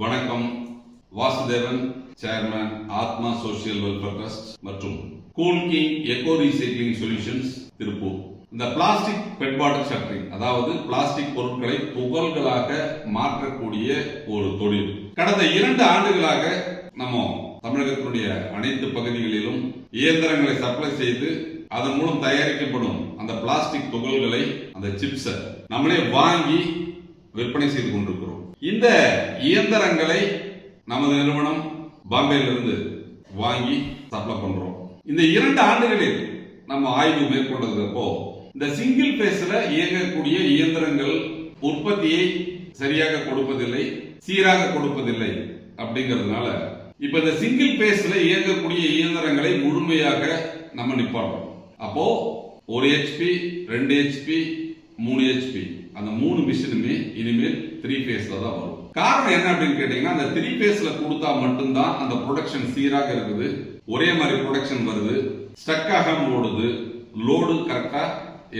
வணக்கம். Vasudevan chairman Atma social welfare trust மற்றும் cool king eco recycling solutions Tiruppur. இந்த plastic PET bottle shattering அதாவது plastic பொருட்களை துகள்களாக மாற்றக்கூடிய ஒரு தொழில். கடந்த இரண்டு ஆண்டுகளாக நம்ம தமிழகத்தினுடைய அனைத்து பகுதிகளிலும் இயந்திரங்களை சப்ளை செய்து அதன் மூலம் தயாரிக்கப்படும் அந்த பிளாஸ்டிக் துகள்களை அந்த சிப்ஸை நம்மளே வாங்கி விற்பனை செய்து கொண்டிருக்கிறோம். இந்த இயந்திரங்களை நமது நிறுவனம் பாம்பேயிலிருந்து வாங்கி சப்ளை பண்றோம். இந்த இரண்டு ஆண்டுகளில் நம்ம ஆய்வு மேற்கொண்டதுக்கப்போ இந்த சிங்கிள் பேஸ்ல இயங்கக்கூடிய இயந்திரங்கள் உற்பத்தியை சரியாக கொடுப்பதில்லை சீராக கொடுப்பதில்லை அப்படிங்கிறதுனால இப்ப இந்த சிங்கிள் பேஸ்ல இயங்கக்கூடிய இயந்திரங்களை முழுமையாக நம்ம நிப்பாட்டோம். அப்போ ஒரு ஹெச்பி ரெண்டு ஹெச்பி மூணு ஹெச்பி அந்த மூணு மிஷினுமே இனிமேல் த்ரீ ஃபேஸில் தான் வரும். காரணம் என்ன அப்படின்னு கேட்டீங்கன்னா அந்த த்ரீ ஃபேஸில் கொடுத்தா மட்டும்தான் அந்த ப்ரொடக்ஷன் சீராக இருக்குது. ஒரே மாதிரி ப்ரொடக்ஷன் வருது. ஸ்டக் ஆகாம ஓடுது. லோடு கரெக்டாக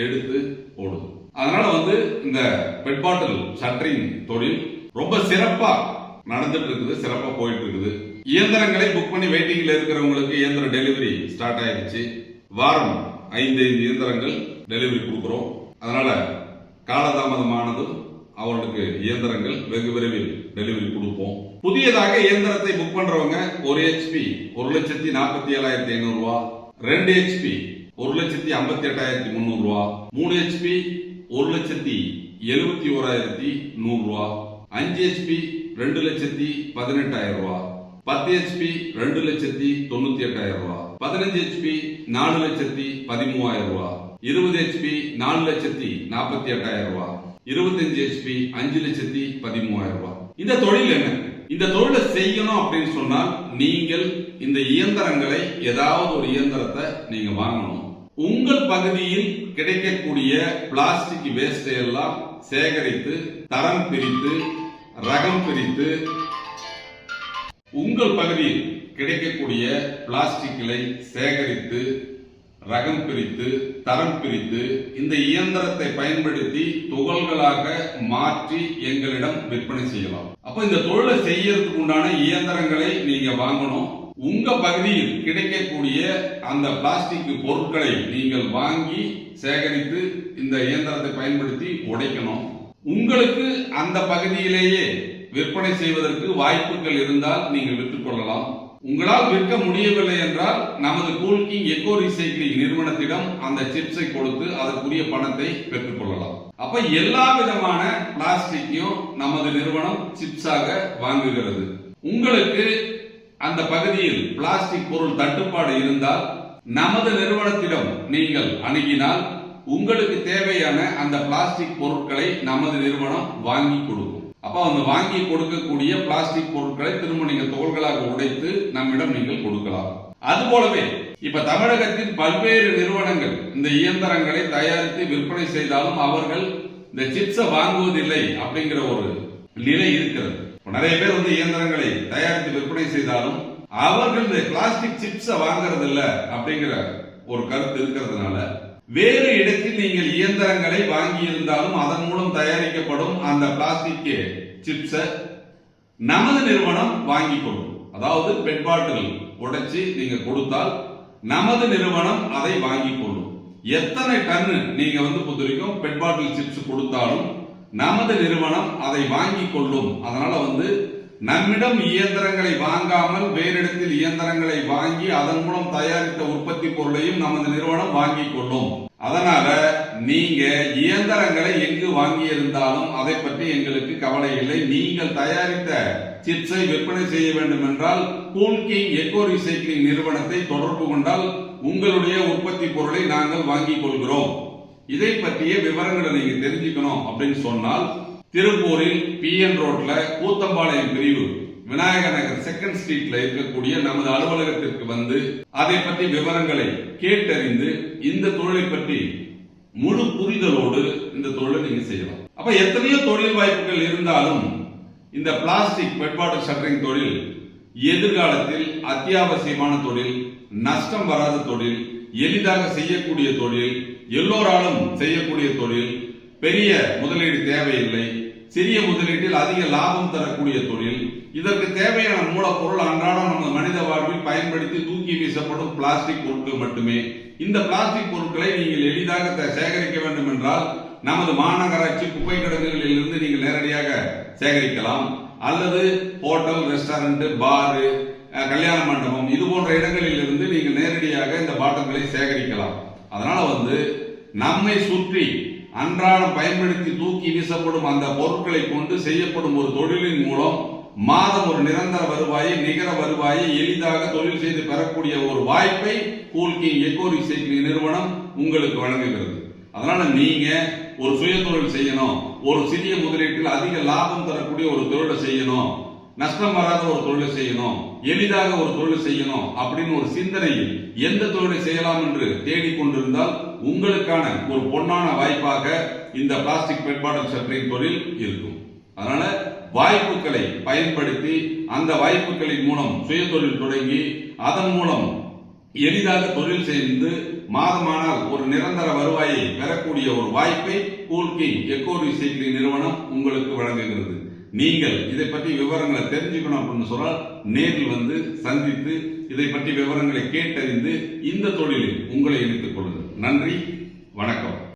எடுத்து ஓடுது. அதனால வந்து இந்த பெட் பாட்டில் சட்டரிங் தொழில் ரொம்ப சிறப்பா நடந்துட்டு இருக்குது சிறப்பா போயிட்டு இருக்குது. இயந்திரங்களை புக் பண்ணி வெயிட்டிங்ல இருக்கிறவங்களுக்கு இயந்திர டெலிவரி ஸ்டார்ட் ஆயிடுச்சு வாரம் ஐந்து ஐந்து இயந்திரங்கள் டெலிவரி கொடுக்குறோம். அதனால காலதாமதமானதும் அவர்களுக்கு இயந்திரங்கள் வெகு விரைவில் டெலிவரி கொடுப்போம். புதியதாக இயந்திரத்தை புக் பண்றவங்க ஒரு ஹெச்பி ஒரு லட்சத்தி நாற்பத்தி ஏழாயிரத்தி ஐநூறு ரூபா. ரெண்டு ஹெச்பி ஒரு லட்சத்தி ஐம்பத்தி எட்டாயிரத்தி முந்நூறு ரூபா. மூணு ஹெச்பி ஒரு லட்சத்தி எழுபத்தி ஓராயிரத்தி நூறு ரூபா. அஞ்சு ஹெச்பி ரெண்டு லட்சத்தி பதினெட்டாயிரம் ரூபா. பத்து ஹெச்பி ரெண்டு லட்சத்தி தொண்ணூத்தி எட்டாயிரம் ரூபா. பதினஞ்சு ஹெச்பி நாலு லட்சத்தி பதிமூவாயிரம் ரூபா. இருபது ஹெச்பி நாலு லட்சத்தி நாற்பத்தி எட்டாயிரம் ரூபா. இருபத்தஞ்சு ஹெச்பி அஞ்சு லட்சத்தி பதிமூவாயிரம் ரூபாய். இந்த தொழில் என்ன? இந்த தொழிலை செய்யணும் அப்படின்னு சொன்னால் நீங்கள் இந்த இயந்திரங்களை ஏதாவது ஒரு இயந்திரத்தை நீங்க வாங்கணும். உங்கள் பகுதியில் கிடைக்கக்கூடிய பிளாஸ்டிக் வேஸ்டை எல்லாம் சேகரித்து தரம் பிரித்து ரகம் பிரித்து உங்கள் பகுதியில் கிடைக்கக்கூடிய பிளாஸ்டிக்களை சேகரித்து ரகம் பிரித்து தரம் பிரித்து இந்த இயந்திரத்தை பயன்படுத்தி துகள்களாக மாற்றி எங்களிடம் விற்பனை செய்யலாம். அப்ப இந்த தொழிலை செய்யறதுக்கு உண்டான இயந்திரங்களை நீங்க வாங்கணும். உங்க பகுதியில் கிடைக்கக்கூடிய அந்த பிளாஸ்டிக் பொருட்களை நீங்கள் வாங்கி சேகரித்து இந்த இயந்திரத்தை பயன்படுத்தி உடைக்கணும். உங்களுக்கு அந்த பகுதியிலேயே விற்பனை செய்வதற்கு வாய்ப்புகள் இருந்தால் நீங்கள் விற்றுக்கொள்ளலாம் உங்களால் விற்க முடியவில்லை என்றால் நமது கூல்கிங் எக்கோ ரீசைக்ளிங் நிறுவனத்திடம் அந்த சிப்ஸை கொடுத்து அதற்குரிய பணத்தை பெற்றுக்கொள்ளலாம் அப்ப எல்லா விதமான பிளாஸ்டிக்கையும் நமது நிறுவனம் சிப்ஸாக வாங்குகிறது. உங்களுக்கு அந்த பகுதியில் பிளாஸ்டிக் பொருள் தட்டுப்பாடு இருந்தால் நமது நிறுவனத்திடம் நீங்கள் அணுகினால் உங்களுக்கு தேவையான அந்த பிளாஸ்டிக் பொருட்களை நமது நிறுவனம் வாங்கி கொடுக்கும். அப்போ அந்த வாங்கி கொடுக்கக்கூடிய பிளாஸ்டிக் பொருட்களை திரும்ப நீங்கள் தோள்களாக உடைத்து நம்மிடம் நீங்கள் கொடுக்கலாம். அது போலவே இப்ப தமிழகத்தின் பல்வேறு நிறுவனங்கள் இந்த இயந்திரங்களை தயாரித்து விற்பனை செய்தாலும் அவர்கள் இந்த சிப்ஸை வாங்குவதில்லை அப்படிங்கிற ஒரு நிலை இருக்கிறது. நிறைய பேர் வந்து இயந்திரங்களை தயாரித்து விற்பனை செய்தாலும் அவர்கள் இந்த பிளாஸ்டிக் சிப்ஸை வாங்குறது அப்படிங்கிற ஒரு கருத்து இருக்கிறதுனால வேறு இடத்தில் நீங்கள் இயந்திரங்களை வாங்கி இருந்தாலும் அதன் மூலம் தயாரிக்கப்படும் அந்த பிளாஸ்டிக் சிப்ஸை நமது நிறுவனம் வாங்கி கொள்ளும். அதாவது பெட் பாட்டில் உடைச்சு நீங்க கொடுத்தால் நமது நிறுவனம் அதை வாங்கி கொள்ளும். எத்தனை டன்னு நீங்க வந்து பொறுத்தவரைக்கும் பெட் பாட்டில் சிப்ஸ் கொடுத்தாலும் நமது நிறுவனம் அதை வாங்கி கொள்ளும். அதனால வந்து நம்மிடம் இயந்திரங்களை வாங்காமல் வேறிடத்தில் இயந்திரங்களை வாங்கி அதன் மூலம் தயாரித்த உற்பத்தி பொருளையும் நமது நிறுவனம் வாங்கி கொள்ளும். அதனால நீங்க இயந்திரங்களை எங்கு வாங்கி இருந்தாலும் அதை பற்றி எங்களுக்கு கவலை இல்லை. நீங்கள் தயாரித்த சிப்ஸை விற்பனை செய்ய வேண்டும் என்றால் கூல்கிங் எக்கோ ரீசைக்ளிங் நிறுவனத்தை தொடர்பு கொண்டால் உங்களுடைய உற்பத்தி பொருளை நாங்கள் வாங்கிக் கொள்கிறோம். இதை பற்றிய விவரங்களை நீங்க தெரிஞ்சுக்கணும் அப்படின்னு சொன்னால் திருப்பூரில் பிஎன் ரோட்ல கூத்தம்பாளையம் பிரிவு விநாயகர் நகர் செகண்ட் ஸ்ட்ரீட்ல இருக்கக்கூடிய நமது அலுவலகத்திற்கு வந்து அதை பற்றி விவரங்களை கேட்டறிந்து இந்த தொழிலை பற்றி முழு புரிதலோடு இந்த தொழிலை நீங்க செய்யலாம். அப்ப எத்தனையோ தொழில் வாய்ப்புகள் இருந்தாலும் இந்த பிளாஸ்டிக் பெட்வாட்டர் ஷட்டரிங் தொழில் எதிர்காலத்தில் அத்தியாவசியமான தொழில் நஷ்டம் வராத தொழில் எளிதாக செய்யக்கூடிய தொழில் எல்லோராலும் செய்யக்கூடிய தொழில் பெரிய முதலீடு தேவையில்லை. சிறிய முதலீட்டில் அதிக லாபம் தரக்கூடிய தொழில். இதற்கு தேவையான மூலப்பொருள் அன்றாடம் நம்ம மனித வாழ்வில் பயன்படுத்தி தூக்கி வீசப்படும் பிளாஸ்டிக் பொருட்கள் மட்டுமே. இந்த பிளாஸ்டிக் பொருட்களை நீங்கள் எளிதாக த- சேகரிக்க வேண்டும் என்றால் நமது மாநகராட்சி குப்பை கிடங்குகளில் இருந்து நீங்கள் நேரடியாக சேகரிக்கலாம். அல்லது ஹோட்டல் ரெஸ்டாரண்ட் பாரு கல்யாண மண்டபம் இது போன்ற இடங்களில் இருந்து நீங்கள் நேரடியாக இந்த பாட்டங்களை சேகரிக்கலாம். அதனால வந்து நம்மை சுற்றி அன்றாடம் பயன்படுத்தி தூக்கி வீசப்படும் அந்த பொருட்களை கொண்டு செய்யப்படும் ஒரு தொழிலின் மூலம் மாதம் ஒரு நிரந்தர வருவாயை நிகர வருவாயை எளிதாக தொழில் செய்து பெறக்கூடிய ஒரு வாய்ப்பை கூல்கிங் எக்கோ ரீசைக்ளிங் நிறுவனம் உங்களுக்கு வழங்குகிறது. அதனால நீங்க ஒரு சுய தொழில் செய்யணும். ஒரு சிறிய முதலீட்டில் அதிக லாபம் தரக்கூடிய ஒரு தொழிலை செய்யணும். நஷ்டம் வராத ஒரு தொழிலை செய்யணும். எளிதாக ஒரு தொழில் செய்யணும் அப்படின்னு ஒரு சிந்தனையில் எந்த தொழிலை செய்யலாம் என்று தேடிக்கொண்டிருந்தால் உங்களுக்கான ஒரு பொன்னான வாய்ப்பாக இந்த பிளாஸ்டிக் பெட்பாடல் சப்ளைங் தொழில் இருக்கும். அதனால வாய்ப்புகளை பயன்படுத்தி அந்த வாய்ப்புகளின் மூலம் சுய தொழில் தொடங்கி அதன் மூலம் எளிதாக தொழில் செய்து மாதமானால் ஒரு நிரந்தர வருவாயை பெறக்கூடிய ஒரு வாய்ப்பை கூல்கிங் எக்கோ ரீசைக்ளிங் நிறுவனம் உங்களுக்கு வழங்குகிறது. நீங்கள் இதை பற்றி விவரங்களை தெரிஞ்சுக்கணும் அப்படின்னு சொன்னால் நேரில் வந்து சந்தித்து இதை பற்றி விவரங்களை கேட்டறிந்து இந்த தொழிலில் உங்களை இணைத்துக் கொள்ளுங்கள். நன்றி வணக்கம்.